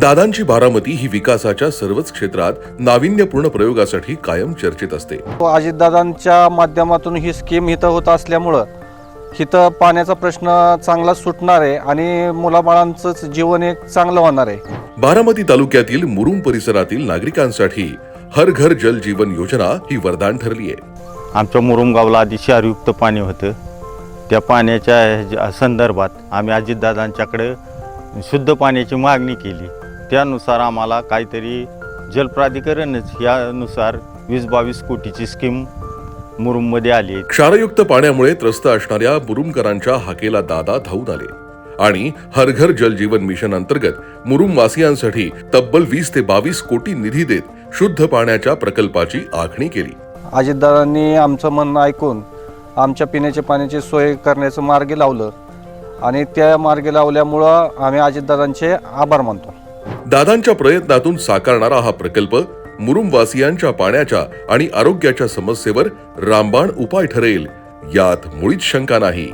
दादांची बारामती ही विकासाच्या सर्वच क्षेत्रात नाविन्यपूर्ण प्रयोगासाठी कायम चर्चेत असते. अजितदादांच्या माध्यमातून ही स्कीम इथं होत असल्यामुळं इथं पाण्याचा प्रश्न चांगला सुटणार आहे आणि मुलाबाळांचंच जीवन एक चांगलं होणार आहे. बारामती तालुक्यातील मुरुम परिसरातील नागरिकांसाठी हर घर जल जीवन योजना ही वरदान ठरली आहे. आमच्या मुरुमगावला आधी क्षारयुक्त पाणी होतं. त्या पाण्याच्या ह्याच्या संदर्भात आम्ही अजितदादांच्याकडे शुद्ध पाण्याची मागणी केली. त्यानुसार आम्हाला काहीतरी जलप्राधिकरणच यानुसार वीस बावीस कोटीची स्कीम मुरुममध्ये आली क्षारयुक्त पाण्यामुळे त्रस्त असणाऱ्या मुरुमकरांच्या हाकेला दादा धावून आले. आणि हर घर जल जीवन मिशन अंतर्गत मुरुम वासियांसाठी तब्बल वीस ते बावीस कोटी निधी देत शुद्ध पाण्याच्या प्रकल्पाची आखणी केली. अजितदादांनी आमचं म्हणणं ऐकून आमच्या पिण्याच्या पाण्याची सोय करण्याचं मार्गी लावलं. आणि त्या मार्गी लावल्यामुळं आम्ही अजितदादांचे आभार मानतो. दादांच्या प्रयत्नातून साकारणारा हा प्रकल्प मुरुमवासियांच्या पाण्याच्या आणि आरोग्याच्या समस्येवर रामबाण उपाय ठरेल यात मुळीच शंका नाही.